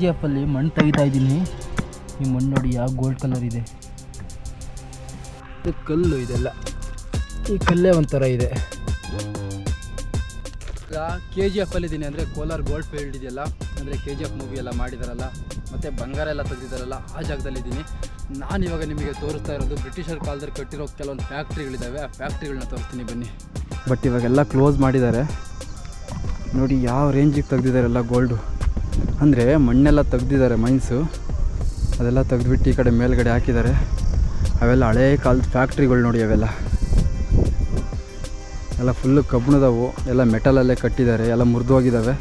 G ಎಫಲ್ಲಿ ಮಣ್ಣು ತೆಗಿತಾ ಇದ್ದೀನಿ. ಈ ಮಣ್ಣು ನೋಡಿ ಯಾವ ಗೋಲ್ಡ್ ಕಲರ್ ಇದೆ. ಇದು ಕಲ್ಲು ಇದೆಲ್ಲ. ಈ ಕಲ್ಲೇ ಒಂಥರ ಇದೆ. ಈಗ ಕೆ ಜಿ ಎಫಲ್ಲಿ ಇದ್ದೀನಿ ಅಂದರೆ ಕೋಲಾರ್ ಗೋಲ್ಡ್ ಫೀಲ್ಡ್ ಇದೆಯಲ್ಲ. ಅಂದರೆ ಕೆ ಜಿ ಎಫ್ ಮೂವಿ ಎಲ್ಲ ಮಾಡಿದಾರಲ್ಲ. ಮತ್ತು ಬಂಗಾರ ಎಲ್ಲ ತೆಗೆದಿದ್ದಾರಲ್ಲ ಆ ಜಾಗದಲ್ಲಿದ್ದೀನಿ ನಾನು ಇವಾಗ ನಿಮಗೆ ತೋರಿಸ್ತಾ ಇರೋದು ಬ್ರಿಟಿಷರ್ ಕಾಲದಲ್ಲಿ ಕಟ್ಟಿರೋ ಕೆಲವೊಂದು ಫ್ಯಾಕ್ಟ್ರಿಗಳಿದ್ದಾವೆ ಆ ಫ್ಯಾಕ್ಟ್ರಿಗಳನ್ನ ತೋರಿಸ್ತೀನಿ ಬನ್ನಿ. ಬಟ್ ಇವಾಗೆಲ್ಲ ಕ್ಲೋಸ್ ಮಾಡಿದ್ದಾರೆ. ನೋಡಿ ಯಾವ ರೇಂಜಿಗೆ ತೆಗೆದಿದ್ದಾರೆಲ್ಲ ಗೋಲ್ಡು ಅಂದರೆ ಮಣ್ಣೆಲ್ಲ ತೆಗ್ದಿದ್ದಾರೆ ಮೈನ್ಸು. ಅದೆಲ್ಲ ತೆಗೆದ್ಬಿಟ್ಟು ಈ ಕಡೆ ಮೇಲ್ಗಡೆ ಹಾಕಿದ್ದಾರೆ. ಅವೆಲ್ಲ ಹಳೇ ಕಾಲದ ಫ್ಯಾಕ್ಟ್ರಿಗಳು ನೋಡಿ ಅವೆಲ್ಲ. ಎಲ್ಲ ಫುಲ್ಲು ಕಬ್ಬಿಣದವು ಎಲ್ಲ ಮೆಟಲಲ್ಲೇ ಕಟ್ಟಿದ್ದಾರೆ, ಎಲ್ಲ ಮುರಿದೋಗಿದ್ದಾವೆ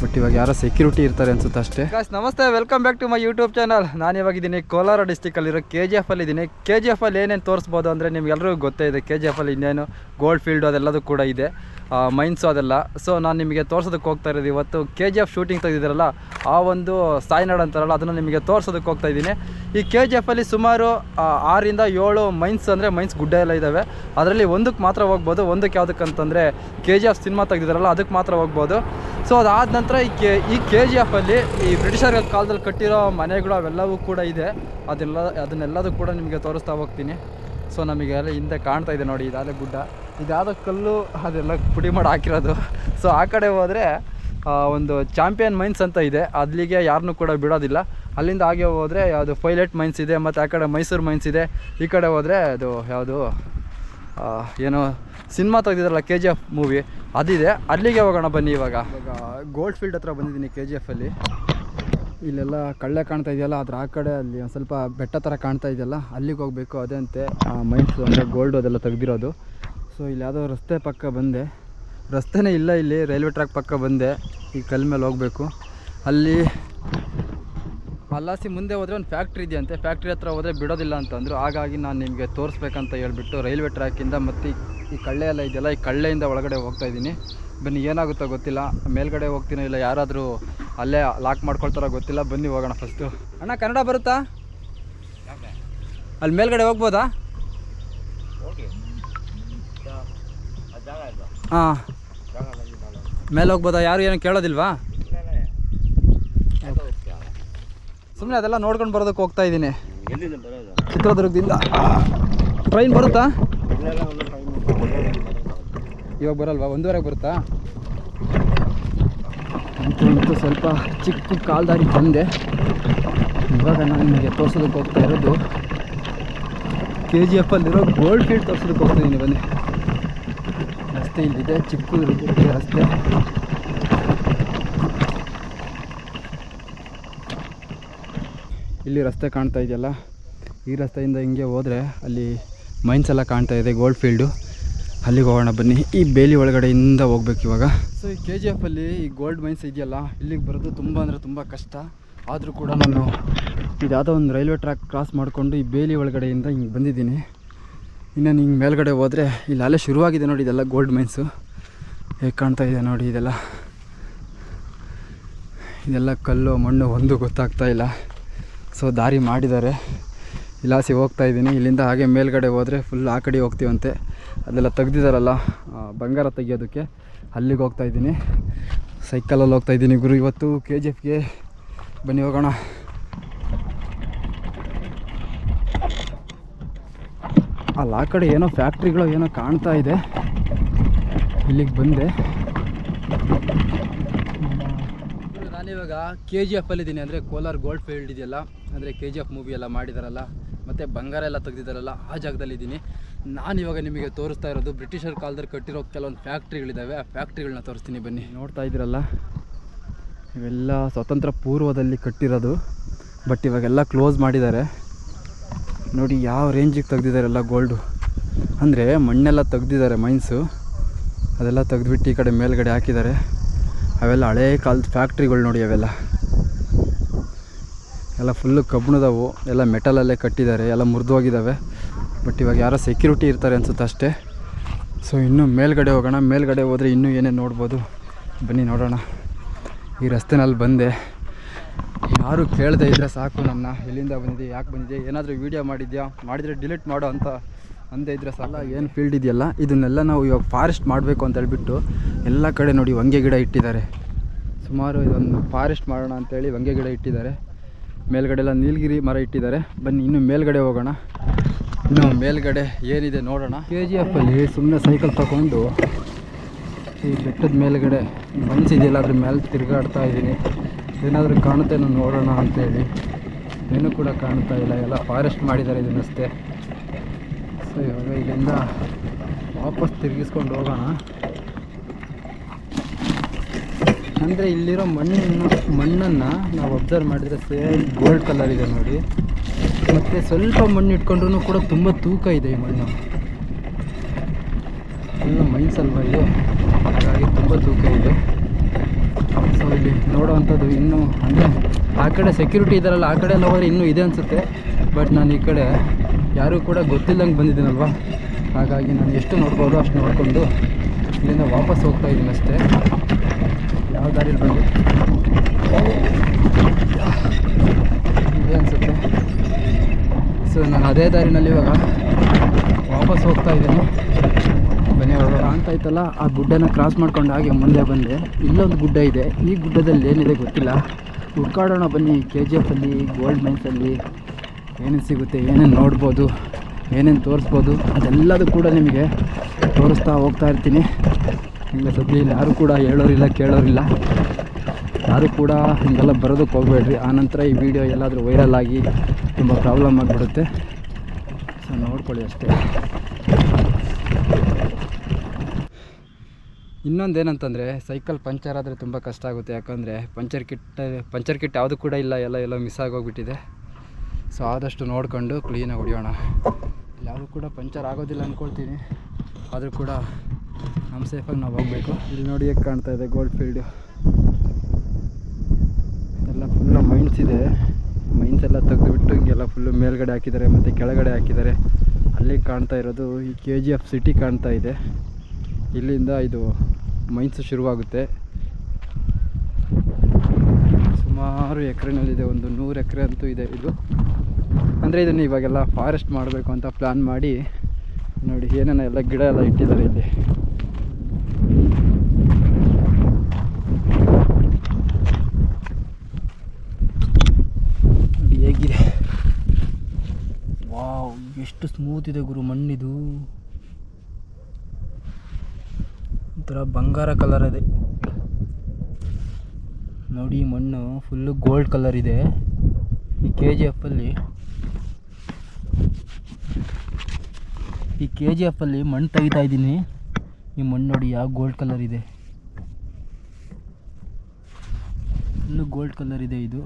ಬಟ್ ಇವಾಗ ಯಾರೋ ಸೆಕ್ಯೂರಿಟಿ ಇರ್ತಾರೆ ಅನ್ಸುತ್ತೆ ಅಷ್ಟೇ. ನಮಸ್ತೆ welcome back to my YouTube channel ನಾನು ಇವಾಗ ಇದ್ದೀನಿ ಕೋಲಾರ ಡಿಸ್ಟಿಕಲ್ಲಿರೋ ಕೆ ಜಿ ಎಫಲ್ಲಿ ಇದ್ದೀನಿ. ಕೆ ಜಿ ಎಫಲ್ಲಿ ಏನೇನು ತೋರಿಸ್ಬೋದು ಅಂದರೆ ನಿಮ್ಗೆಲ್ಲರಿಗೂ ಗೊತ್ತೇ ಇದೆ ಕೆ ಜಿ ಎಫಲ್ಲಿ ಇನ್ನೇನು ಗೋಲ್ಡ್ ಫೀಲ್ಡು ಅದೆಲ್ಲದೂ ಕೂಡ ಇದೆ. ಮೈನ್ಸು ಅದೆಲ್ಲ. ಸೊ ನಾನು ನಿಮಗೆ ತೋರ್ಸೋದಕ್ಕೆ ಹೋಗ್ತಾ ಇರೋದು ಇವತ್ತು ಕೆ ಜಿ ಎಫ್ ಶೂಟಿಂಗ್ ತೆಗೆದಿದ್ದಾರಲ್ಲ, ಆ ಒಂದು ಸಾಯ್ನಾಡ್ ಅಂತಾರಲ್ಲ, ಅದನ್ನು ನಿಮಗೆ ತೋರ್ಸೋದಕ್ಕೆ ಹೋಗ್ತಾ ಇದ್ದೀನಿ. ಈ ಕೆ ಜಿ ಎಫಲ್ಲಿ ಸುಮಾರು ಆರಿಂದ ಏಳು ಮೈನ್ಸ್ ಅಂದರೆ ಮೈನ್ಸ್ ಗುಡ್ಡ ಎಲ್ಲ ಇದ್ದಾವೆ ಅದರಲ್ಲಿ ಒಂದಕ್ಕೆ ಮಾತ್ರ ಹೋಗ್ಬೋದು ಒಂದಕ್ಕೆ ಯಾವುದಕ್ಕೆ ಅಂತಂದರೆ ಕೆ ಜಿ ಎಫ್ ಸಿನಿಮಾ ತೆಗೆದಿದ್ದಾರಲ್ಲ ಅದಕ್ಕೆ ಮಾತ್ರ ಹೋಗ್ಬೋದು. ಸೊ ಅದಾದ ನಂತರ ಈ ಕೆ ಈ ಕೆ ಜಿ ಎಫಲ್ಲಿ ಈ ಬ್ರಿಟಿಷರ ಕಾಲದಲ್ಲಿ ಕಟ್ಟಿರೋ ಮನೆಗಳು ಅವೆಲ್ಲವೂ ಕೂಡ ಇದೆ. ಅದೆಲ್ಲ, ಅದನ್ನೆಲ್ಲದೂ ಕೂಡ ನಿಮಗೆ ತೋರಿಸ್ತಾ ಹೋಗ್ತೀನಿ. ಸೊ ನಮಗೆ ಅಲ್ಲಿ ಹಿಂದೆ ಕಾಣ್ತಾ ಇದೆ ನೋಡಿ, ಇದಾದ ಗುಡ್ಡ. ಇದಾದ ಕಲ್ಲು, ಅದೆಲ್ಲ ಪುಡಿ ಮಾಡಿ ಹಾಕಿರೋದು. ಸೊ ಆ ಕಡೆ ಹೋದರೆ ಒಂದು ಚಾಂಪಿಯನ್ ಮೈನ್ಸ್ ಅಂತ ಇದೆ. ಅಲ್ಲಿಗೆ ಯಾರನ್ನೂ ಕೂಡ ಬಿಡೋದಿಲ್ಲ. ಅಲ್ಲಿಂದ ಹಾಗೆ ಹೋದರೆ, ಯಾವುದು ಪೈಲಟ್ ಮೈನ್ಸ್ ಇದೆ, ಮತ್ತು ಆ ಕಡೆ ಮೈಸೂರು ಮೈನ್ಸ್ ಇದೆ. ಈ ಕಡೆ ಹೋದರೆ, ಅದು ಯಾವುದು ಏನೋ ಸಿನಿಮಾ ತೆಗೆದಿದ್ರಲ್ಲ ಕೆ ಜಿ ಎಫ್ ಮೂವಿ ಅದಿದೆ. ಅಲ್ಲಿಗೆ ಹೋಗೋಣ ಬನ್ನಿ ಇವಾಗ. ಇವಾಗ ಗೋಲ್ಡ್ ಫೀಲ್ಡ್ ಹತ್ರ ಬಂದಿದ್ದೀನಿ ಕೆ ಜಿ ಎಫಲ್ಲಿ ಇಲ್ಲೆಲ್ಲ ಕಳ್ಳೆ ಕಾಣ್ತಾ ಇದೆಯಲ್ಲ ಅದ್ರ ಆ ಕಡೆ ಅಲ್ಲಿ ಒಂದು ಸ್ವಲ್ಪ ಬೆಟ್ಟ ಥರ ಕಾಣ್ತಾ ಇದೆಯಲ್ಲ, ಅಲ್ಲಿಗೆ ಹೋಗಬೇಕು, ಅದೇ ಅಂತೆ. ಮೈನ್ಸ್ ಅಂದರೆ ಗೋಲ್ಡ್ ಅದೆಲ್ಲ ತೆಗ್ದಿರೋದು. ಸೊ ಇಲ್ಲಿ ಯಾವುದೋ ರಸ್ತೆ ಪಕ್ಕ ಬಂದೆ. ರಸ್ತೆನೇ ಇಲ್ಲ ಇಲ್ಲಿ ರೈಲ್ವೆ ಟ್ರ್ಯಾಕ್ ಪಕ್ಕ ಬಂದೆ. ಈ ಕಲ್ ಮೇಲೆ ಹೋಗಬೇಕು. ಅಲ್ಲಿ ಅಲ್ಲಾಸಿ ಮುಂದೆ ಹೋದರೆ ಒಂದು ಫ್ಯಾಕ್ಟ್ರಿ ಇದೆಯಂತೆ ಫ್ಯಾಕ್ಟ್ರಿ ಹತ್ರ ಹೋದರೆ ಬಿಡೋದಿಲ್ಲ ಅಂತಂದರು ಹಾಗಾಗಿ ನಾನು ನಿಮಗೆ ತೋರಿಸ್ಬೇಕಂತ ಹೇಳ್ಬಿಟ್ಟು ರೈಲ್ವೆ ಟ್ರ್ಯಾಕಿಂದ ಮತ್ತು ಈ- ಈ ಕಳ್ಳೆ ಎಲ್ಲ ಇದೆಯಲ್ಲ, ಈ ಕಳ್ಳೆಯಿಂದ ಒಳಗಡೆ ಹೋಗ್ತಾ ಇದ್ದೀನಿ. ಬನ್ನಿ, ಏನಾಗುತ್ತೋ ಗೊತ್ತಿಲ್ಲ. ಮೇಲ್ಗಡೆ ಹೋಗ್ತೀನೋ ಇಲ್ಲ, ಯಾರಾದರೂ ಅಲ್ಲೇ ಲಾಕ್ ಮಾಡ್ಕೊಳ್ತಾರೋ ಗೊತ್ತಿಲ್ಲ. ಬನ್ನಿ ಹೋಗೋಣ ಫಸ್ಟು ಅಣ್ಣ, ಕನ್ನಡ ಬರುತ್ತಾ? ಅಲ್ಲಿ ಮೇಲ್ಗಡೆ ಹೋಗ್ಬೋದಾ? ಹಾಂ. ಮೇಲೆ ಹೋಗ್ಬೋದಾ? ಯಾರು ಏನು ಕೇಳೋದಿಲ್ವಾ? ಸುಮ್ಮನೆ ಅದೆಲ್ಲ ನೋಡ್ಕೊಂಡು ಬರೋದಕ್ಕೆ ಹೋಗ್ತಾ ಇದ್ದೀನಿ. ಚಿತ್ರದುರ್ಗದಿಂದ. ಟ್ರೈನ್ ಬರುತ್ತಾ? ಇವಾಗ ಬರಲ್ವಾ? ಒಂದೂವರೆಗೆ ಬರುತ್ತಾ? ಅಂತೂ ಸ್ವಲ್ಪ ಚಿಕ್ಕ ಕಾಲ್ದಾರಿ ಬಂದೆ. ಇವಾಗ ನಾನು ನಿಮಗೆ ತೋರ್ಸೋದಕ್ಕೆ ಹೋಗ್ತಾ ಇರೋದು. ಕೆ ಜಿ ಎಫಲ್ಲಿರೋ ಗೋಲ್ಡ್ ಫೀಲ್ಡ್ ತೋರ್ಸೋದಕ್ಕೆ ಹೋಗ್ತಾ ಇದ್ದೀನಿ ಬನ್ನಿ. ರಸ್ತೆ ಇಲ್ಲಿದೆ ಚಿಕ್ಕದಿರುತ್ತೆ ರಸ್ತೆ. ಇಲ್ಲಿ ರಸ್ತೆ ಕಾಣ್ತಾ ಇದೆಯಲ್ಲ, ಈ ರಸ್ತೆಯಿಂದ ಹಿಂಗೆ ಹೋದರೆ ಅಲ್ಲಿ ಮೈನ್ಸ್ ಎಲ್ಲ ಕಾಣ್ತಾ ಇದೆ ಗೋಲ್ಡ್ ಫೀಲ್ಡು ಅಲ್ಲಿಗೆ ಹೋಗೋಣ ಬನ್ನಿ. ಈ ಬೇಲಿ ಒಳಗಡೆಯಿಂದ ಹೋಗ್ಬೇಕು ಇವಾಗ. ಸೊ ಈ ಕೆ ಜಿ ಎಫಲ್ಲಿ ಈ ಗೋಲ್ಡ್ ಮೈನ್ಸ್ ಇದೆಯಲ್ಲ, ಇಲ್ಲಿಗೆ ಬರೋದು ತುಂಬ ಅಂದರೆ ತುಂಬ ಕಷ್ಟ. ಆದರೂ ಕೂಡ ನಾನು ಇದ್ಯಾವುದೋ ಒಂದು ರೈಲ್ವೆ ಟ್ರ್ಯಾಕ್ ಕ್ರಾಸ್ ಮಾಡಿಕೊಂಡು ಈ ಬೇಲಿ ಒಳಗಡೆಯಿಂದ ಹಿಂಗೆ ಬಂದಿದ್ದೀನಿ. ಇನ್ನು ಹಿಂಗೆ ಮೇಲ್ಗಡೆ ಹೋದರೆ ಇಲ್ಲಿ ಅಲ್ಲೇ ಶುರುವಾಗಿದೆ ನೋಡಿ ಇದೆಲ್ಲ ಗೋಲ್ಡ್ ಮೈನ್ಸು ಹೇಗೆ ಕಾಣ್ತಾ ಇದೆ ನೋಡಿ ಇದೆಲ್ಲ. ಇದೆಲ್ಲ ಕಲ್ಲು ಮಣ್ಣು ಒಂದು ಗೊತ್ತಾಗ್ತಾ ಇಲ್ಲ. ಸೊ ದಾರಿ ಮಾಡಿದ್ದಾರೆ. ಇಲಾಸಿ ಹೋಗ್ತಾ ಇದ್ದೀನಿ. ಇಲ್ಲಿಂದ ಹಾಗೆ ಮೇಲ್ಗಡೆ ಹೋದರೆ ಫುಲ್ ಆ ಕಡೆ ಹೋಗ್ತೀವಂತೆ. ಅದೆಲ್ಲ ತೆಗ್ದಿದ್ದಾರಲ್ಲ ಬಂಗಾರ ತೆಗಿಯೋದಕ್ಕೆ ಅಲ್ಲಿಗೆ ಹೋಗ್ತಾ ಇದ್ದೀನಿ. ಸೈಕಲಲ್ಲಿ ಹೋಗ್ತಾ ಇದ್ದೀನಿ ಗುರು. ಇವತ್ತು ಕೆ ಜಿ ಎಫ್ಗೆ ಬನ್ನಿ, ಹೋಗೋಣ. ಅಲ್ಲಿ, ಆ ಕಡೆ ಏನೋ ಫ್ಯಾಕ್ಟ್ರಿಗಳು ಏನೋ ಕಾಣ್ತಾ ಇದೆ. ಇಲ್ಲಿಗೆ ಬಂದೆ. ನಾನಿವಾಗ ಕೆ ಜಿ ಎಫಲ್ಲಿದ್ದೀನಿ ಅಂದರೆ ಕೋಲಾರ್ ಗೋಲ್ಡ್ ಫೀಲ್ಡ್ ಇದೆಯಲ್ಲ, ಅಂದರೆ ಕೆ ಜಿ ಎಫ್ ಮೂವಿ ಎಲ್ಲ ಮಾಡಿದಾರಲ್ಲ. ಮತ್ತು ಬಂಗಾರ ಎಲ್ಲ ತೆಗೆದಿದ್ದಾರಲ್ಲ, ಆ ಜಾಗದಲ್ಲಿ ಇದ್ದೀನಿ. ನಾನು ಇವಾಗ ನಿಮಗೆ ತೋರಿಸ್ತಾ ಇರೋದು ಬ್ರಿಟಿಷರ್ ಕಾಲದಲ್ಲಿ ಕಟ್ಟಿರೋ ಕೆಲವೊಂದು ಫ್ಯಾಕ್ಟ್ರಿಗಳಿದ್ದಾವೆ ಆ ಫ್ಯಾಕ್ಟ್ರಿಗಳನ್ನ ತೋರಿಸ್ತೀನಿ ಬನ್ನಿ. ನೋಡ್ತಾ ಇದ್ದೀರಲ್ಲ? ಇವೆಲ್ಲ ಸ್ವತಂತ್ರ ಪೂರ್ವದಲ್ಲಿ ಕಟ್ಟಿರೋದು. ಬಟ್ ಇವಾಗೆಲ್ಲ ಕ್ಲೋಸ್ ಮಾಡಿದ್ದಾರೆ. ನೋಡಿ ಯಾವ ರೇಂಜಿಗೆ ತೆಗ್ದಿದ್ದಾರೆಲ್ಲ ಗೋಲ್ಡು. ಅಂದರೆ ಮಣ್ಣೆಲ್ಲ ತೆಗೆದಿದ್ದಾರೆ ಮೈನ್ಸು. ಅದೆಲ್ಲ ತೆಗೆದ್ಬಿಟ್ಟು ಈ ಕಡೆ ಮೇಲ್ಗಡೆ ಹಾಕಿದ್ದಾರೆ. ಅವೆಲ್ಲ ಹಳೇ ಕಾಲದ ಫ್ಯಾಕ್ಟ್ರಿಗಳು ನೋಡಿ ಅವೆಲ್ಲ. ಎಲ್ಲ ಫುಲ್ಲು ಕಬ್ಬಿಣದವು ಎಲ್ಲ ಮೆಟಲಲ್ಲೇ ಕಟ್ಟಿದ್ದಾರೆ, ಎಲ್ಲ ಮುರಿದೋಗಿದ್ದಾವೆ. ಬಟ್ ಇವಾಗ ಯಾರೋ ಸೆಕ್ಯೂರಿಟಿ ಇರ್ತಾರೆ ಅನ್ಸುತ್ತೆ ಅಷ್ಟೇ. ಸೊ ಇನ್ನೂ ಮೇಲ್ಗಡೆ ಹೋಗೋಣ, ಮೇಲ್ಗಡೆ ಹೋದರೆ ಇನ್ನೂ ಏನೇ ನೋಡ್ಬೋದು. ಬನ್ನಿ ನೋಡೋಣ. ಈ ರಸ್ತೆನಲ್ಲಿ ಬಂದೆ. ಯಾರು ಕೇಳದೆ ಇದ್ದರೆ ಸಾಕು ನನ್ನ ಎಲ್ಲಿಂದ ಬಂದಿದೆ ಯಾಕೆ ಬಂದಿದೆ ಏನಾದರೂ ವೀಡಿಯೋ ಮಾಡಿದ್ಯಾ, ಮಾಡಿದರೆ ಡಿಲೀಟ್ ಮಾಡೋ ಅಂತ ಅಂದೇ ಇದ್ರೆ ಸಾಲ ಏನು ಫೀಲ್ಡ್ ಇದೆಯಲ್ಲ? ಇದನ್ನೆಲ್ಲ ನಾವು ಇವಾಗ ಫಾರೆಸ್ಟ್ ಮಾಡಬೇಕು ಅಂತ ಹೇಳ್ಬಿಟ್ಟು ಎಲ್ಲ ಕಡೆ ನೋಡಿ ಹೊಂಗೆ ಗಿಡ ಇಟ್ಟಿದ್ದಾರೆ. ಸುಮಾರು ಇದೊಂದು ಫಾರೆಸ್ಟ್ ಮಾಡೋಣ ಅಂತೇಳಿ ಹೊಂಗೆ ಗಿಡ ಇಟ್ಟಿದ್ದಾರೆ. ಮೇಲ್ಗಡೆ ಎಲ್ಲ ನೀಲಗಿರಿ ಮರ ಇಟ್ಟಿದ್ದಾರೆ. ಬನ್ನಿ, ಇನ್ನು ಮೇಲ್ಗಡೆ ಹೋಗೋಣ. ಇನ್ನು ಮೇಲ್ಗಡೆ ಏನಿದೆ ನೋಡೋಣ. ಕೆ ಜಿ ಎಫಲ್ಲಿ ಸುಮ್ಮನೆ ಸೈಕಲ್ ತಗೊಂಡು ಈ ಬೆಟ್ಟದ ಮೇಲ್ಗಡೆ ಮನ್ಸಿದೆಯಲ್ಲ, ಅದ್ರ ಮೇಲೆ ತಿರುಗಾಡ್ತಾ ಇದ್ದೀನಿ. ಏನಾದರೂ ಕಾಣುತ್ತೆ ನಾನು ನೋಡೋಣ ಅಂತೇಳಿ. ಏನೂ ಕೂಡ ಕಾಣ್ತಾ ಇಲ್ಲ. ಎಲ್ಲ ಫಾರೆಸ್ಟ್ ಮಾಡಿದ್ದಾರೆ ಇದನ್ನಷ್ಟೇ. ಸೊ ಇವಾಗ ಇಲ್ಲಿಂದ ವಾಪಸ್ ತಿರುಗಿಸ್ಕೊಂಡು ಹೋಗೋಣ. ಅಂದರೆ ಇಲ್ಲಿರೋ ಮಣ್ಣು, ಮಣ್ಣನ್ನು ನಾವು ಅಬ್ಸರ್ವ್ ಮಾಡಿದರೆ ಸೇಮ್ ಗೋಲ್ಡ್ ಕಲರ್ ಇದೆ ನೋಡಿ. ಮತ್ತು ಸ್ವಲ್ಪ ಮಣ್ಣು ಇಟ್ಕೊಂಡ್ರೂ ಕೂಡ ತುಂಬ ತೂಕ ಇದೆ ಈ ಮಣ್ಣು. ಎಲ್ಲ ಮೈನ್ಸಲ್ವ ಇದು. ಹಾಗಾಗಿ ತುಂಬ ತೂಕ ಇದೆ. ಸೊ ಇಲ್ಲಿ ನೋಡೋವಂಥದ್ದು ಇನ್ನೂ, ಅಂದರೆ ಆ ಕಡೆ ಸೆಕ್ಯೂರಿಟಿ ಇದ್ದಾರಲ್ಲ, ಆ ಕಡೆ ಎಲ್ಲ ಇನ್ನೂ ಇದೆ ಅನಿಸುತ್ತೆ. ಬಟ್ ನಾನು ಈ ಕಡೆ ಯಾರೂ ಕೂಡ ಗೊತ್ತಿಲ್ಲಂಗೆ ಬಂದಿದ್ದೀನಲ್ವ? ಹಾಗಾಗಿ ನಾನು ಎಷ್ಟು ನೋಡ್ಬೋದು ಅಷ್ಟು ನೋಡಿಕೊಂಡು ಇಲ್ಲಿಂದ ವಾಪಸ್ ಹೋಗ್ತಾ ಇದ್ದೀನಿ ಅಷ್ಟೇ. ಯಾವ ದಾರಿ ಬಂದು? ಇದೆ ಅನಿಸುತ್ತೆ. ಸೊ ನಾನು ಅದೇ ದಾರಿನಲ್ಲಿ ಇವಾಗ ವಾಪಸ್ ಹೋಗ್ತಾ ಇದ್ದೀನಿ. ಬನ್ನಿ ಹೋಗೋಣ ಅಂತ ಇತ್ತಲ್ಲ, ಆ ಗುಡ್ಡನ ಕ್ರಾಸ್ ಮಾಡ್ಕೊಂಡು ಹಾಗೆ ಮುಂದೆ ಬಂದೆ. ಇಲ್ಲೊಂದು ಗುಡ್ಡ ಇದೆ. ಈ ಗುಡ್ಡದಲ್ಲಿ ಏನಿದೆ ಗೊತ್ತಿಲ್ಲ. ಹುಡ್ಕಾಡೋಣ ಬನ್ನಿ ಕೆ ಜಿ ಎಫಲ್ಲಿ ಗೋಲ್ಡ್ ಮೈನ್ಸಲ್ಲಿ ಏನೇನು ಸಿಗುತ್ತೆ, ಏನೇನು ನೋಡ್ಬೋದು, ಏನೇನು ತೋರಿಸ್ಬೋದು, ಅದೆಲ್ಲದೂ ಕೂಡ ನಿಮಗೆ ತೋರಿಸ್ತಾ ಹೋಗ್ತಾ ಇರ್ತೀನಿ. ಇಲ್ಲ ಸುದ್ದಿ ಇಲ್ಲಿ. ಯಾರು ಕೂಡ ಹೇಳೋರಿಲ್ಲ, ಕೇಳೋರಿಲ್ಲ. ಯಾರು ಕೂಡ ಹಿಂಗೆಲ್ಲ ಬರೋದಕ್ಕೆ ಹೋಗಬೇಡ್ರಿ. ಆನಂತರ ಈ ವಿಡಿಯೋ ಎಲ್ಲಾದರೂ ವೈರಲ್ ಆಗಿ ತುಂಬ ಪ್ರಾಬ್ಲಮ್ ಆಗಿಬಿಡುತ್ತೆ. ಸೊ ನೋಡ್ಕೊಳ್ಳಿ ಅಷ್ಟೇ. ಇನ್ನೊಂದೇನಂತಂದರೆ ಸೈಕಲ್ ಪಂಚರ್ ಆದರೆ ತುಂಬ ಕಷ್ಟ ಆಗುತ್ತೆ. ಯಾಕಂದರೆ ಪಂಚರ್ ಕಿಟ್ ಪಂಚರ್ ಕಿಟ್ ಯಾವುದು ಕೂಡ ಇಲ್ಲ. ಎಲ್ಲ ಎಲ್ಲ ಮಿಸ್ ಆಗೋಗ್ಬಿಟ್ಟಿದೆ. ಸೊ ಆದಷ್ಟು ನೋಡಿಕೊಂಡು ಕ್ಲೀನಾಗಿ ಹೊಡಿಯೋಣ. ಯಾವುದು ಕೂಡ ಪಂಚರ್ ಆಗೋದಿಲ್ಲ ಅಂದ್ಕೊಳ್ತೀನಿ ಆದರೂ ಕೂಡ ನಮ್ಮ ಸೇಫಾಗಿ ನಾವು ಹೋಗಬೇಕು ಇಲ್ಲಿ ನೋಡಿ ಹೇಗೆ ಕಾಣ್ತಾ ಇದೆ ಗೋಲ್ಡ್ ಫೀಲ್ಡು ಎಲ್ಲ ಫುಲ್ಲು ಮೈನ್ಸ್ ಇದೆ. ಮೈನ್ಸ್ ಎಲ್ಲ ತೆಗೆದುಬಿಟ್ಟು ಹಿಂಗೆಲ್ಲ ಫುಲ್ಲು ಮೇಲ್ಗಡೆ ಹಾಕಿದ್ದಾರೆ ಮತ್ತು ಕೆಳಗಡೆ ಹಾಕಿದ್ದಾರೆ. ಅಲ್ಲಿ ಕಾಣ್ತಾ ಇರೋದು ಈ ಕೆ ಜಿ ಎಫ್ ಸಿಟಿ ಕಾಣ್ತಾ ಇದೆ. ಇಲ್ಲಿಂದ ಇದು ಮೈನ್ಸ್ ಶುರುವಾಗುತ್ತೆ. ಸುಮಾರು ಎಕರೆನಲ್ಲಿದೆ ಒಂದು ನೂರು ಎಕರೆ ಅಂತೂ ಇದೆ ಇದು. ಅಂದರೆ ಇದನ್ನು ಇವಾಗೆಲ್ಲ ಫಾರೆಸ್ಟ್ ಮಾಡಬೇಕು ಅಂತ ಪ್ಲ್ಯಾನ್ ಮಾಡಿ ನೋಡಿ ಏನೇನೋ ಎಲ್ಲ ಗಿಡ ಎಲ್ಲ ಇಟ್ಟಿದ್ದಾರೆ ಇಲ್ಲಿ ನೋಡಿ ಹೇಗಿದೆ ವಾವ್ ಎಷ್ಟು ಸ್ಮೂತ್ ಇದೆ ಗುರು ಮಣ್ಣಿದು. ಒಂಥರ ಬಂಗಾರ ಕಲರ್ ಇದೆ. ನೋಡಿ ಮಣ್ಣು ಫುಲ್ಲು ಗೋಲ್ಡ್ ಕಲರ್ ಇದೆ. ಈ ಕೆ ಜಿ ಎಫಲ್ಲಿ ಈ ಕೆ ಜಿ ಎಫಲ್ಲಿ ಮಣ್ಣು ತೆಗಿತಾ ಇದ್ದೀನಿ. ಈ ಮಣ್ಣು ನೋಡಿ ಯಾವ ಗೋಲ್ಡ್ ಕಲರ್ ಇದೆ. ಫುಲ್ಲು ಗೋಲ್ಡ್ ಕಲರ್ ಇದೆ ಇದು.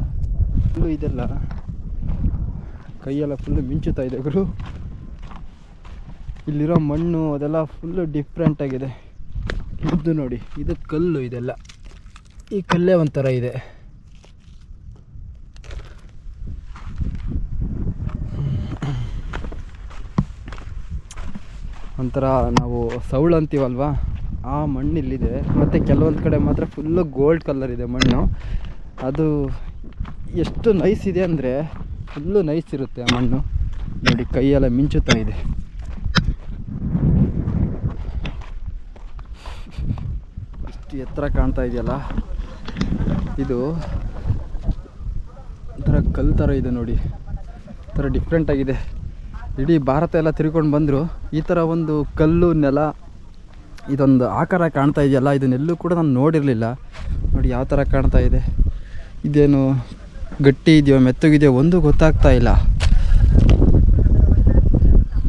ಫುಲ್ಲು ಇದೆಲ್ಲ. ಕೈಯೆಲ್ಲ ಫುಲ್ಲು ಮಿಂಚುತ್ತಾ ಇದೆ ಗುರು. ಇಲ್ಲಿರೋ ಮಣ್ಣು ಅದೆಲ್ಲ ಫುಲ್ಲು ಡಿಫ್ರೆಂಟಾಗಿದೆ ಇದು ನೋಡಿ, ಇದು ಕಲ್ಲು ಇದೆಲ್ಲ. ಈ ಕಲ್ಲೇ ಒಂಥರ ಇದೆ. ಒಂಥರ ನಾವು ಸೌಳು ಅಂತೀವಲ್ವಾ? ಆ ಮಣ್ಣು ಇಲ್ಲಿದೆ. ಮತ್ತು ಕೆಲವೊಂದು ಕಡೆ ಮಾತ್ರ ಫುಲ್ಲು ಗೋಲ್ಡ್ ಕಲರ್ ಇದೆ ಮಣ್ಣು. ಅದು ಎಷ್ಟು ನೈಸ್ ಇದೆ ಅಂದರೆ ಫುಲ್ಲು ನೈಸ್ ಇರುತ್ತೆ ಆ ಮಣ್ಣು. ನೋಡಿ, ಕೈಯೆಲ್ಲ ಮಿಂಚುತ್ತಾ ಇದೆ. ಇಷ್ಟು ಎತ್ತರ ಕಾಣ್ತಾ ಇದೆಯಲ್ಲ? ಇದು ಒಂಥರ ಕಲ್ಲು ಥರ ಇದೆ ನೋಡಿ. ಒಂಥರ ಡಿಫ್ರೆಂಟ್ ಆಗಿದೆ. ಇಡೀ ಭಾರತ ಎಲ್ಲ ತಿರ್ಕೊಂಡು ಬಂದರು. ಈ ಥರ ಒಂದು ಕಲ್ಲು, ನೆಲ, ಇದೊಂದು ಆಕಾರ ಕಾಣ್ತಾ ಇದೆಯಲ್ಲ? ಇದನ್ನೆಲ್ಲೂ ಕೂಡ ನಾನು ನೋಡಿರಲಿಲ್ಲ. ನೋಡಿ ಯಾವ ಥರ ಕಾಣ್ತಾ ಇದೆ. ಇದೇನು ಗಟ್ಟಿ ಇದೆಯೋ, ಮೆತ್ತಗಿದೆಯೋ ಒಂದು ಗೊತ್ತಾಗ್ತಾ ಇಲ್ಲ.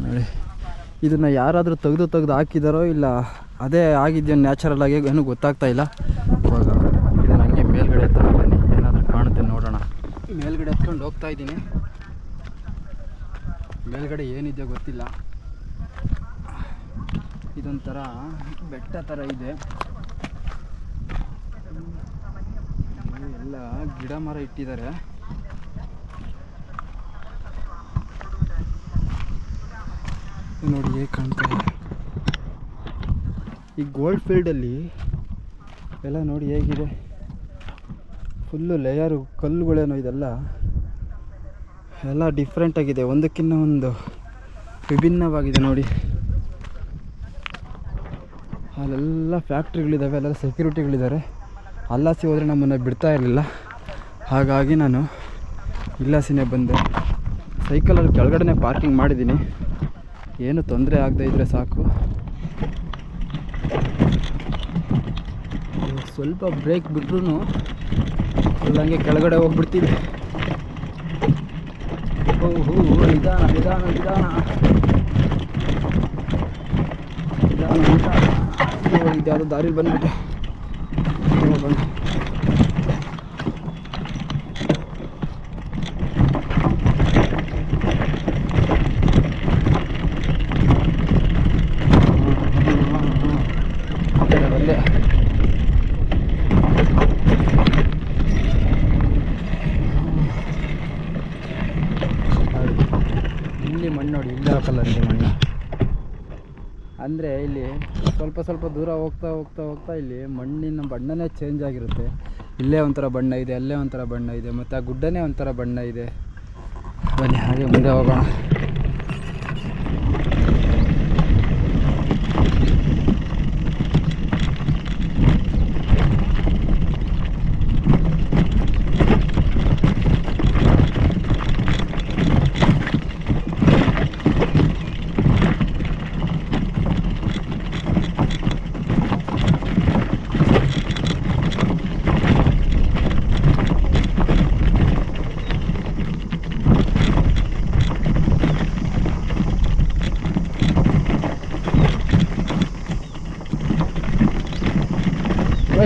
ನೋಡಿ, ಇದನ್ನು ಯಾರಾದರೂ ತೆಗೆದು ತೆಗೆದು ಹಾಕಿದಾರೋ ಇಲ್ಲ ಅದೇ ಆಗಿದೆಯೋ ನ್ಯಾಚುರಲ್ ಆಗಿ ಏನು ಗೊತ್ತಾಗ್ತಾ ಇಲ್ಲ. ಇವಾಗ ಇದನ್ನು ಹಂಗೆ ಮೇಲ್ಗಡೆ ಹತ್ರ ಬನ್ನಿ. ಏನಾದರೂ ಕಾಣುತ್ತೆ ನೋಡೋಣ. ಮೇಲ್ಗಡೆ ಹತ್ಕೊಂಡು ಹೋಗ್ತಾ ಇದ್ದೀನಿ. ಮೇಲ್ಗಡೆ ಏನಿದೆ ಗೊತ್ತಿಲ್ಲ. ಇದೊಂಥರ ಬೆಟ್ಟ ಥರ ಇದೆ. ಎಲ್ಲ ಗಿಡ ಮರ ಇಟ್ಟಿದ್ದಾರೆ. ನೋಡಿ ಹೇಗೆ ಕಾಣ್ತಾ ಇದೆ. ಈ ಗೋಲ್ಡ್ ಫೀಲ್ಡಲ್ಲಿ ಎಲ್ಲ ನೋಡಿ ಹೇಗಿದೆ. ಫುಲ್ಲು ಲೇಯರು ಕಲ್ಲುಗಳೇನೋ ಇದೆಲ್ಲ. ಎಲ್ಲ ಡಿಫ್ರೆಂಟಾಗಿದೆ ಒಂದಕ್ಕಿಂತ ಒಂದು ವಿಭಿನ್ನವಾಗಿದೆ ನೋಡಿ. ಅಲ್ಲೆಲ್ಲ ಫ್ಯಾಕ್ಟ್ರಿಗಳಿದ್ದಾವೆ ಅಲ್ಲೆಲ್ಲ ಸೆಕ್ಯೂರಿಟಿಗಳಿದ್ದಾರೆ ಅಲ್ಲಾಸಿ ಹೋದರೆ ನಮ್ಮನ್ನು ಬಿಡ್ತಾ ಇರಲಿಲ್ಲ. ಹಾಗಾಗಿ ನಾನು ಇಲ್ಲಾಸಿನೇ ಬಂದೆ. ಸೈಕಲಲ್ಲಿ ಕೆಳಗಡೆ ಪಾರ್ಕಿಂಗ್ ಮಾಡಿದ್ದೀನಿ. ಏನು ತೊಂದರೆ ಆಗದೆ ಇದ್ದರೆ ಸಾಕು ಇವಾಗ ಸ್ವಲ್ಪ ಬ್ರೇಕ್ ಬಿಟ್ರೂ ಹಂಗೆ ಕೆಳಗಡೆ ಹೋಗ್ಬಿಡ್ತೀವಿ ಓಹೋ, ನಿಧಾನ ನಿಧಾನ ನಿಧಾನ. ನಿಧಾನ ನಿಧಾನ. ಇದ್ಯಾವುದೋ ದಾರಿ ಬಂದ್ಬಿಟ್ಟೆ ಅಯ್ಯೋ, ಬಂದೆ ಆ ಕಡೆ ಬಂದೆ ನೋಡಿ. ಇಲ್ಲಿ ಮಣ್ಣು ನೋಡಿ ಇಲ್ಲಿ ಕಲರ್ ಇದೆ ಮಣ್ಣು ಅಂದರೆ ಇಲ್ಲಿ ಸ್ವಲ್ಪ ಸ್ವಲ್ಪ ದೂರ ಹೋಗ್ತಾ ಹೋಗ್ತಾ ಹೋಗ್ತಾ ಇಲ್ಲಿ ಮಣ್ಣಿನ ಬಣ್ಣನೇ ಚೇಂಜ್ ಆಗಿರುತ್ತೆ. ಇಲ್ಲೇ ಒಂಥರ ಬಣ್ಣ ಇದೆ, ಅಲ್ಲೇ ಒಂಥರ ಬಣ್ಣ ಇದೆ, ಮತ್ತು ಆ ಗುಡ್ಡನೇ ಒಂಥರ ಬಣ್ಣ ಇದೆ. ಬನ್ನಿ, ಹಾಗೆ ಮುಂದೆ ಹೋಗೋಣ.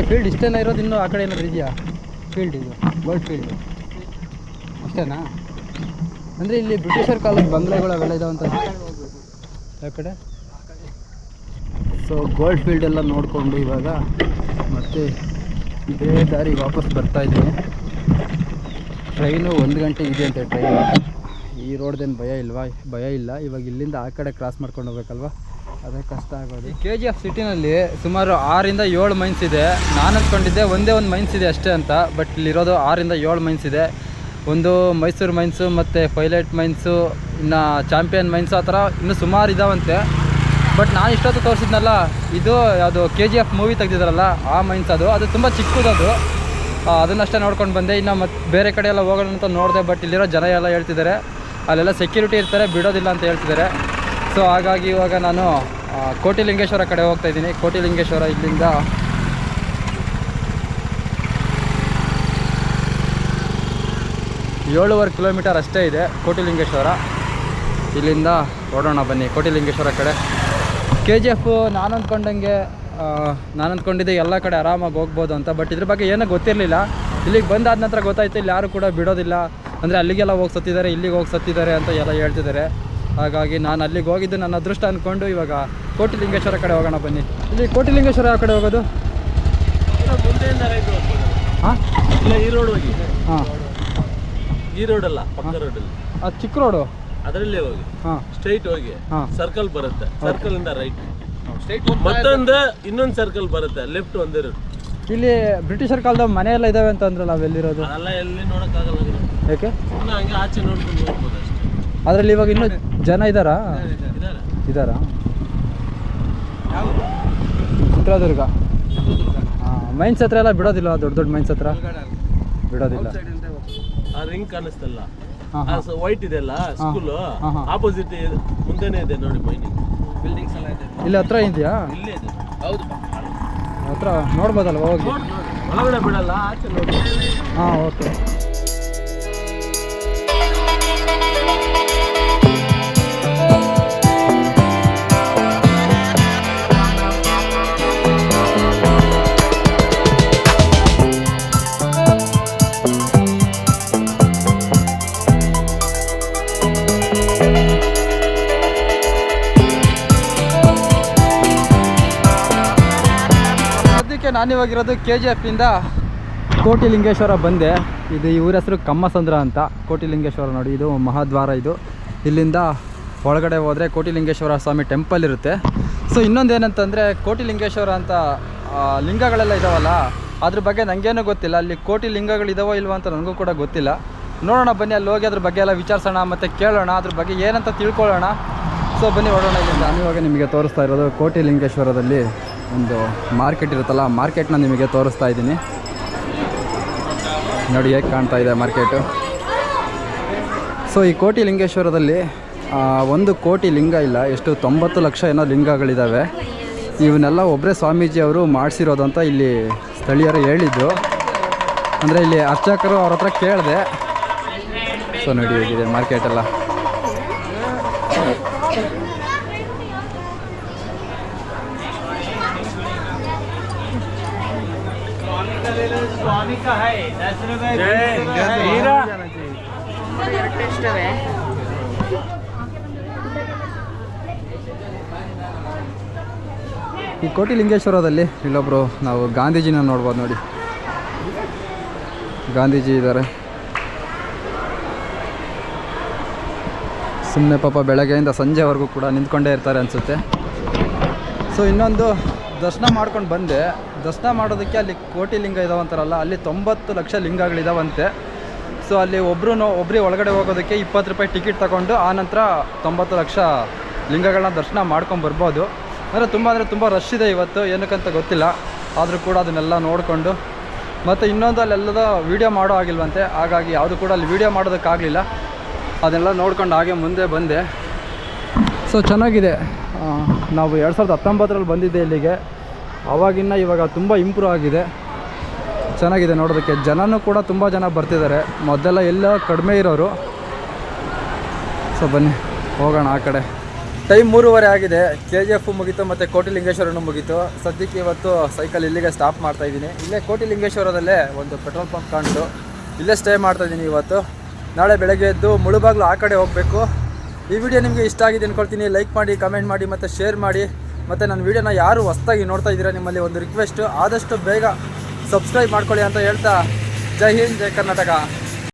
ಫೀಲ್ಡ್ ಇಷ್ಟೇನ ಇರೋದು ಇನ್ನೂ ಆ ಕಡೆ ಏನಾದ್ರು ಇದೆಯಾ? ಫೀಲ್ಡ್ ಇದು ಗೋಲ್ಡ್ ಫೀಲ್ಡ್ ಅಷ್ಟೇನಾ ಅಂದರೆ ಇಲ್ಲಿ ಬ್ರಿಟಿಷರ್ ಕಾಲದ ಬಂಗ್ಲೆಗಳು ಅವೆಲ್ಲ ಇದಾವಂತ ಆ ಕಡೆ? ಸೊ ಗೋಲ್ಡ್ ಫೀಲ್ಡ್ ಎಲ್ಲ ನೋಡಿಕೊಂಡು ಇವಾಗ ಮತ್ತೆ ಇದೇ ದಾರಿ ವಾಪಸ್ ಬರ್ತಾ ಇದ್ದೀನಿ. ಟ್ರೈನು ಒಂದು ಗಂಟೆ ಇದೆ ಅಂತೆ, ಟ್ರೈನು. ಈ ರೋಡ್ದೇನು ಭಯ ಇಲ್ವಾ? ಭಯ ಇಲ್ಲ. ಇವಾಗ ಇಲ್ಲಿಂದ ಆ ಕಡೆ ಕ್ರಾಸ್ ಮಾಡ್ಕೊಂಡು ಹೋಗ್ಬೇಕಲ್ವಾ? ಅದೇ ಕಷ್ಟ ಆಗೋದು. ಕೆ ಜಿ ಎಫ್ ಸಿಟಿನಲ್ಲಿ ಸುಮಾರು ಆರಿಂದ ಏಳು ಮೈನ್ಸ್ ಇದೆ. ನಾನು ಅಂದ್ಕೊಂಡಿದ್ದೆ ಒಂದೇ ಒಂದು ಮೈನ್ಸ್ ಇದೆ ಅಷ್ಟೇ ಅಂತ ಬಟ್ ಇಲ್ಲಿರೋದು ಆರಿಂದ ಏಳು ಮೈನ್ಸ್ ಇದೆ. ಒಂದು ಮೈಸೂರು ಮೈನ್ಸು ಮತ್ತು ಪೈಲಟ್ ಮೈನ್ಸು ಇನ್ನು ಚಾಂಪಿಯನ್ ಮೈನ್ಸು ಆ ಥರ ಇನ್ನೂ ಸುಮಾರು ಇದಾವಂತೆ. ಬಟ್ ನಾನು ಇಷ್ಟೊತ್ತು ತೋರಿಸಿದ್ನಲ್ಲ, ಇದು ಅದು ಕೆ ಜಿ ಎಫ್ ಮೂವಿ ತೆಗೆದಿದ್ರಲ್ಲ, ಆ ಮೈನ್ಸ್ ಅದು. ಅದು ತುಂಬ ಚಿಕ್ಕದದು ಅದನ್ನಷ್ಟೇ ನೋಡ್ಕೊಂಡು ಬಂದೆ. ಇನ್ನು ಮತ್ತೆ ಬೇರೆ ಕಡೆ ಎಲ್ಲ ಹೋಗೋಣ ಅಂತ ನೋಡಿದೆ ಬಟ್ ಇಲ್ಲಿರೋ ಜನ ಎಲ್ಲ ಹೇಳ್ತಿದ್ದಾರೆ. ಅಲ್ಲೆಲ್ಲ ಸೆಕ್ಯೂರಿಟಿ ಇರ್ತಾರೆ, ಬಿಡೋದಿಲ್ಲ ಅಂತ ಹೇಳ್ತಿದ್ದಾರೆ. ಸೊ ಹಾಗಾಗಿ ಇವಾಗ ನಾನು ಕೋಟಿಲಿಂಗೇಶ್ವರ ಕಡೆ ಹೋಗ್ತಾ ಇದ್ದೀನಿ. ಕೋಟಿಲಿಂಗೇಶ್ವರ ಇಲ್ಲಿಂದ ಏಳುವರೆ ಕಿಲೋಮೀಟರ್ ಅಷ್ಟೇ ಇದೆ ಕೋಟಿಲಿಂಗೇಶ್ವರ. ಇಲ್ಲಿಂದ ಓಡೋಣ ಬನ್ನಿ, ಕೋಟಿಲಿಂಗೇಶ್ವರ ಕಡೆ. ಕೆ ಜಿ ಎಫ್ ನಾನು ಅಂದ್ಕೊಂಡಂಗೆ ನಾನು ಅಂದ್ಕೊಂಡಿದ್ದೆ ಎಲ್ಲ ಕಡೆ ಆರಾಮಾಗಿ ಹೋಗ್ಬೋದು ಅಂತ ಬಟ್ ಇದ್ರ ಬಗ್ಗೆ ಏನೂ ಗೊತ್ತಿರಲಿಲ್ಲ. ಇಲ್ಲಿಗೆ ಬಂದಾದ ನಂತರ ಗೊತ್ತಾಯ್ತು, ಇಲ್ಲಿ ಯಾರು ಕೂಡ ಬಿಡೋದಿಲ್ಲ. ಅಂದರೆ ಅಲ್ಲಿಗೆಲ್ಲ ಹೋಗಿ ಸತ್ತಿದ್ದಾರೆ, ಇಲ್ಲಿಗೆ ಹೋಗಿ ಸತ್ತಿದ್ದಾರೆ ಅಂತ ಎಲ್ಲ ಹೇಳ್ತಿದ್ದಾರೆ. ಹಾಗಾಗಿ ನಾನು ಅಲ್ಲಿಗೆ ಹೋಗಿದ್ದು ನನ್ನ ಅದೃಷ್ಟ ಅಂದ್ಕೊಂಡು ಇವಾಗ ಕೋಟಿಲಿಂಗೇಶ್ವರ ಕಡೆ ಹೋಗೋಣ ಬನ್ನಿ. ಇಲ್ಲಿ ಕೋಟಿಲಿಂಗೇಶ್ವರ ಯಾವ ಕಡೆ ಹೋಗೋದು? ಮುಂದೆಯಿಂದ ರೈಟ್ ಹೋಗ್ಬೋದು. ಹಾಂ? ಇಲ್ಲ ಈ ರೋಡ್ ಹೋಗಿ. ಹಾಂ. ಈ ರೋಡ್ ಅಲ್ಲ ಪಕ್ಕ ರೋಡ್ ಅಲ್ಲಿ. ಅದು ಚಿಕ್ಕ ರೋಡು ಅದರಲ್ಲೇ ಹೋಗಿ. ಹಾಂ. ಸ್ಟ್ರೈಟ್ ಹೋಗಿ. ಹಾಂ. ಸರ್ಕಲ್ ಬರುತ್ತೆ. ಸರ್ಕಲ್ ಇಂದ ರೈಟ್ ಮತ್ತೊಂದು ಇನ್ನೊಂದು ಸರ್ಕಲ್ ಬರುತ್ತೆ. ಲೆಫ್ಟ್ ಒಂದೇ road. ಇಲ್ಲಿ ಬ್ರಿಟಿಷರ್ ಕಾಲದ ಮನೆ ಎಲ್ಲ ಇದಾವೆ ಅಂತ ಅಂದ್ರಲ್ಲ ಅವೆಲ್ಲಿರೋದು ಅದೆಲ್ಲ ಎಲ್ಲಿ ನೋಡಕ್ಕಾಗಲ್ಲ ಆಗಲ್ಲ ಯಾಕೆ ಹಂಗೆ ಆಚೆ ನೋಡ್ಕೊಂಡು ಹೋಗ್ಬೋದು ಅಷ್ಟೇ. ಅದರಲ್ಲಿ ಇವಾಗ ಇನ್ನೂ ಜನ ಇದ್ದಾರಾ? ಇದಾರೆ ಇದ್ದಾರಾ? ಚಿತ್ರದುರ್ಗ. ಹಾಂ ಮೈನ್ಸ್ ಹತ್ರ ಎಲ್ಲ ಬಿಡೋದಿಲ್ಲ ದೊಡ್ಡ ದೊಡ್ಡ ಮೈನ್ಸ್ ಹತ್ರ? ಬಿಡೋದಿಲ್ಲ. ಆ ರಿಂಗ್ ಕಾಣಿಸ್ತಲ್ಲ. ವೈಟ್ ಇದೆ ಅಲ್ಲ ಸ್ಕೂಲ್. ಆಪೋಸಿಟ್ ಮುಂದೆನೆ ಇದೆ ನೋಡಿ ಮೈನಿಂಗ್ ಬಿಲ್ಡಿಂಗ್ಸ್ ಎಲ್ಲ ಇದೆ. ಇಲ್ಲಿ ಹತ್ರ ಇದೆಯಾ? ಇಲ್ಲೇ ಇದೆ. ಹೌದು. ಹತ್ರ ನೋಡ್ಬೋದಲ್ವ ಹೋಗಿ? ಒಳಗಡೆ ಬಿಡಲ್ಲ ಆಚೆ ನೋಡಿ. ಹಾಂ ಓಕೆ. ನಾನಿವಾಗಿರೋದು ಕೆ ಜಿ ಕೋಟಿ ಕೋಟಿಲಿಂಗೇಶ್ವರ ಬಂದೆ. ಇದು ಇವ್ರ ಹೆಸರು ಕಮ್ಮಸಂದ್ರ ಅಂತ. ಕೋಟಿಲಿಂಗೇಶ್ವರ ನೋಡಿ, ಇದು ಮಹಾದ್ವಾರ ಇದು. ಇಲ್ಲಿಂದ ಒಳಗಡೆ ಹೋದರೆ ಕೋಟಿಲಿಂಗೇಶ್ವರ ಸ್ವಾಮಿ ಟೆಂಪಲ್ ಇರುತ್ತೆ. ಸೊ ಇನ್ನೊಂದು ಏನಂತಂದರೆ ಕೋಟಿಲಿಂಗೇಶ್ವರ ಅಂತ ಲಿಂಗಗಳೆಲ್ಲ ಇದಾವಲ್ಲ, ಅದ್ರ ಬಗ್ಗೆ ನನಗೇನು ಗೊತ್ತಿಲ್ಲ. ಅಲ್ಲಿ ಕೋಟಿ ಲಿಂಗಗಳಿದಾವೋ ಇಲ್ವೋ ಅಂತ ನನಗೂ ಕೂಡ ಗೊತ್ತಿಲ್ಲ. ನೋಡೋಣ ಬನ್ನಿ, ಅಲ್ಲಿ ಹೋಗಿ ಅದ್ರ ಬಗ್ಗೆ ಎಲ್ಲ ವಿಚಾರಿಸೋಣ, ಮತ್ತು ಕೇಳೋಣ, ಅದ್ರ ಬಗ್ಗೆ ಏನಂತ ತಿಳ್ಕೊಳ್ಳೋಣ. ಸೊ ಬನ್ನಿ ಹೊಡೋಣ ಇಲ್ಲಿಂದ. ನಾನು ಇವಾಗ ನಿಮಗೆ ತೋರಿಸ್ತಾ ಇರೋದು ಕೋಟಿಲಿಂಗೇಶ್ವರದಲ್ಲಿ ಒಂದು ಮಾರ್ಕೆಟ್ ಇರುತ್ತಲ್ಲ ಮಾರ್ಕೆಟ್ನ ನಿಮಗೆ ತೋರಿಸ್ತಾ ಇದ್ದೀನಿ. ನೋಡಿ ಹೇಗೆ ಕಾಣ್ತಾ ಇದೆ ಮಾರ್ಕೆಟು. ಸೊ, ಈ ಕೋಟಿ ಲಿಂಗೇಶ್ವರದಲ್ಲಿ ಒಂದು ಕೋಟಿ ಲಿಂಗ ಇಲ್ಲ, ಎಷ್ಟು ತೊಂಬತ್ತು ಲಕ್ಷ ಏನೋ ಲಿಂಗಗಳಿದ್ದಾವೆ ಇವನ್ನೆಲ್ಲ ಒಬ್ಬರೇ ಸ್ವಾಮೀಜಿ ಅವರು ಮಾಡಿಸಿರೋದು ಅಂತ ಇಲ್ಲಿ ಸ್ಥಳೀಯರು ಹೇಳಿದ್ದು. ಅಂದರೆ ಇಲ್ಲಿ ಅರ್ಚಕರು ಅವ್ರ ಹತ್ರ ಕೇಳಿದೆ. ಸೊ ನೋಡಿ ಹೇಗಿದೆ ಮಾರ್ಕೆಟ್ ಎಲ್ಲ ಈ ಕೋಟಿ ಲಿಂಗೇಶ್ವರದಲ್ಲಿ ಇಲ್ಲೊಬ್ರು ನಾವು ಗಾಂಧೀಜಿನ ನೋಡ್ಬೋದು ನೋಡಿ. ಗಾಂಧೀಜಿ ಇದ್ದಾರೆ. ಸುಮ್ಮನೆ ಪಾಪ ಬೆಳಗ್ಗೆಯಿಂದ ಸಂಜೆವರೆಗೂ ಕೂಡ ನಿಂತ್ಕೊಂಡೇ ಇರ್ತಾರೆ ಅನಿಸುತ್ತೆ. ಸೊ ಇನ್ನೊಂದು ದರ್ಶನ ಮಾಡ್ಕೊಂಡು ಬಂದೆ. ದರ್ಶನ ಮಾಡೋದಕ್ಕೆ ಅಲ್ಲಿ ಕೋಟಿ ಲಿಂಗ ಇದಾವಂತಾರಲ್ಲ, ಅಲ್ಲಿ ತೊಂಬತ್ತು ಲಕ್ಷ ಲಿಂಗಗಳಿದಾವಂತೆ. ಸೊ ಅಲ್ಲಿ ಒಬ್ರು ಒಬ್ರಿಗೆ ಒಳಗಡೆ ಹೋಗೋದಕ್ಕೆ ಇಪ್ಪತ್ತು ರೂಪಾಯಿ ಟಿಕೆಟ್ ತಗೊಂಡು ಆನಂತರ ತೊಂಬತ್ತು ಲಕ್ಷ ಲಿಂಗಗಳನ್ನ ದರ್ಶನ ಮಾಡ್ಕೊಂಡು ಬರ್ಬೋದು. ಅಂದರೆ ತುಂಬ ಅಂದರೆ ತುಂಬ ರಶ್ ಇದೆ ಇವತ್ತು, ಏನಕ್ಕಂತ ಗೊತ್ತಿಲ್ಲ. ಆದರೂ ಕೂಡ ಅದನ್ನೆಲ್ಲ ನೋಡಿಕೊಂಡು. ಮತ್ತು ಇನ್ನೊಂದು ಅಲ್ಲೆಲ್ಲದ ವೀಡಿಯೋ ಮಾಡೋ ಆಗಿಲ್ವಂತೆ ಹಾಗಾಗಿ ಯಾವುದು ಕೂಡ ಅಲ್ಲಿ ವೀಡಿಯೋ ಮಾಡೋದಕ್ಕಾಗಲಿಲ್ಲ. ಅದನ್ನೆಲ್ಲ ನೋಡ್ಕೊಂಡು ಹಾಗೆ ಮುಂದೆ ಬಂದೆ. ಸೊ ಚೆನ್ನಾಗಿದೆ. ನಾವು ಎರಡು ಸಾವಿರದ ಹತ್ತೊಂಬತ್ತರಲ್ಲಿ ಬಂದಿದ್ದೆ ಇಲ್ಲಿಗೆ. ಆವಾಗಿನ್ನ ಇವಾಗ ತುಂಬ ಇಂಪ್ರೂವ್ ಆಗಿದೆ. ಚೆನ್ನಾಗಿದೆ ನೋಡೋದಕ್ಕೆ. ಜನನೂ ಕೂಡ ತುಂಬ ಜನ ಬರ್ತಿದ್ದಾರೆ. ಮೊದಲೆಲ್ಲ ಎಲ್ಲ ಕಡಿಮೆ ಇರೋರು. ಸೊ ಬನ್ನಿ, ಹೋಗೋಣ ಆ ಕಡೆ. ಟೈಮ್ ಮೂರುವರೆ ಆಗಿದೆ. ಕೆ ಜಿ ಎಫ್ ಮುಗೀತು ಮತ್ತು ಕೋಟಿ ಲಿಂಗೇಶ್ವರನು ಮುಗೀತು. ಸದ್ಯಕ್ಕೆ ಇವತ್ತು ಸೈಕಲ್ ಇಲ್ಲಿಗೆ ಸ್ಟಾಪ್ ಮಾಡ್ತಾ ಇದ್ದೀನಿ. ಇಲ್ಲೇ ಕೋಟಿ ಲಿಂಗೇಶ್ವರದಲ್ಲೇ ಒಂದು ಪೆಟ್ರೋಲ್ ಪಂಪ್ ಕಾಣ್ತು. ಇಲ್ಲೇ ಸ್ಟೇ ಮಾಡ್ತಾ ಇದ್ದೀನಿ ಇವತ್ತು. ನಾಳೆ ಬೆಳಗ್ಗೆ ಎದ್ದು ಮುಳುಬಾಗ್ಲು ಆ ಕಡೆ ಹೋಗಬೇಕು. ಈ ವಿಡಿಯೋ ನಿಮಗೆ ಇಷ್ಟ ಆಗಿದೆ ಅಂದ್ಕೊಳ್ತೀನಿ ಲೈಕ್ ಮಾಡಿ ಕಮೆಂಟ್ ಮಾಡಿ ಮತ್ತು ಶೇರ್ ಮಾಡಿ. ಮತ್ತು ನನ್ನ ವಿಡಿಯೋನ ಯಾರು ಹೊಸ್ದಾಗಿ ನೋಡ್ತಾ ಇದ್ದೀರಾ ನಿಮ್ಮಲ್ಲಿ ಒಂದು ರಿಕ್ವೆಸ್ಟು ಆದಷ್ಟು ಬೇಗ ಸಬ್ಸ್ಕ್ರೈಬ್ ಮಾಡ್ಕೊಳ್ಳಿ ಅಂತ ಹೇಳ್ತಾ. ಜೈ ಹಿಂದ್, ಜೈ ಕರ್ನಾಟಕ.